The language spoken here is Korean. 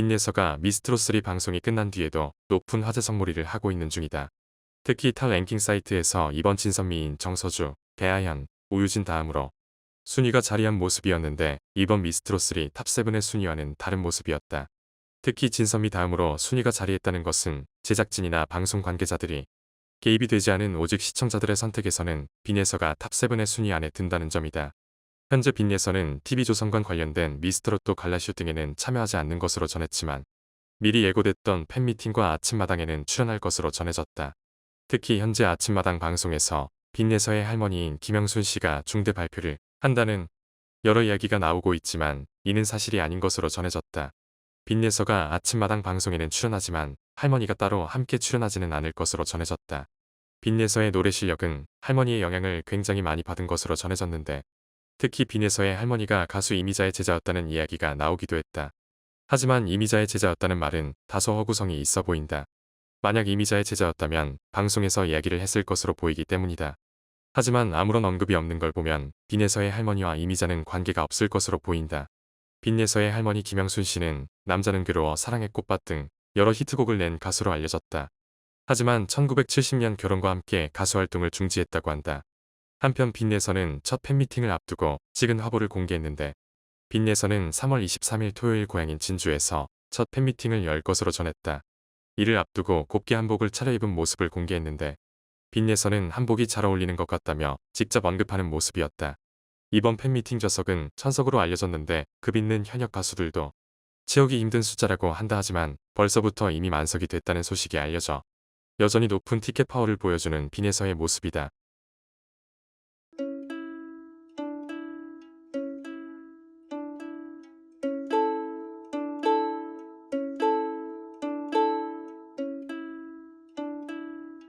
빈예서가 미스트로3 방송이 끝난 뒤에도 높은 화제 성몰이를 하고 있는 중이다. 특히 타 랭킹 사이트에서 이번 진선미인 정서주, 배아현, 우유진 다음으로 순위가 자리한 모습이었는데 이번 미스트로3 탑7의 순위와는 다른 모습이었다. 특히 진선미 다음으로 순위가 자리했다는 것은 제작진이나 방송 관계자들이 개입이 되지 않은 오직 시청자들의 선택에서는 빈예서가 탑7의 순위 안에 든다는 점이다. 현재 빈예서는 TV조선과 관련된 미스터롯도 갈라쇼 등에는 참여하지 않는 것으로 전했지만 미리 예고됐던 팬미팅과 아침마당에는 출연할 것으로 전해졌다. 특히 현재 아침마당 방송에서 빈예서의 할머니인 김영순 씨가 중대 발표를 한다는 여러 이야기가 나오고 있지만 이는 사실이 아닌 것으로 전해졌다. 빈예서가 아침마당 방송에는 출연하지만 할머니가 따로 함께 출연하지는 않을 것으로 전해졌다. 빈예서의 노래 실력은 할머니의 영향을 굉장히 많이 받은 것으로 전해졌는데 특히 빈예서의 할머니가 가수 이미자의 제자였다는 이야기가 나오기도 했다. 하지만 이미자의 제자였다는 말은 다소 허구성이 있어 보인다. 만약 이미자의 제자였다면 방송에서 이야기를 했을 것으로 보이기 때문이다. 하지만 아무런 언급이 없는 걸 보면 빈예서의 할머니와 이미자는 관계가 없을 것으로 보인다. 빈예서의 할머니 김영순 씨는 남자는 괴로워 사랑의 꽃밭 등 여러 히트곡을 낸 가수로 알려졌다. 하지만 1970년 결혼과 함께 가수 활동을 중지했다고 한다. 한편 빈예서는 첫 팬미팅을 앞두고 찍은 화보를 공개했는데 빈예서는 3월 23일 토요일 고향인 진주에서 첫 팬미팅을 열 것으로 전했다. 이를 앞두고 곱게 한복을 차려입은 모습을 공개했는데 빈예서는 한복이 잘 어울리는 것 같다며 직접 언급하는 모습이었다. 이번 팬미팅 좌석은 천석으로 알려졌는데 급 있는 현역 가수들도 채우기 힘든 숫자라고 한다 하지만 벌써부터 이미 만석이 됐다는 소식이 알려져 여전히 높은 티켓 파워를 보여주는 빈예서의 모습이다.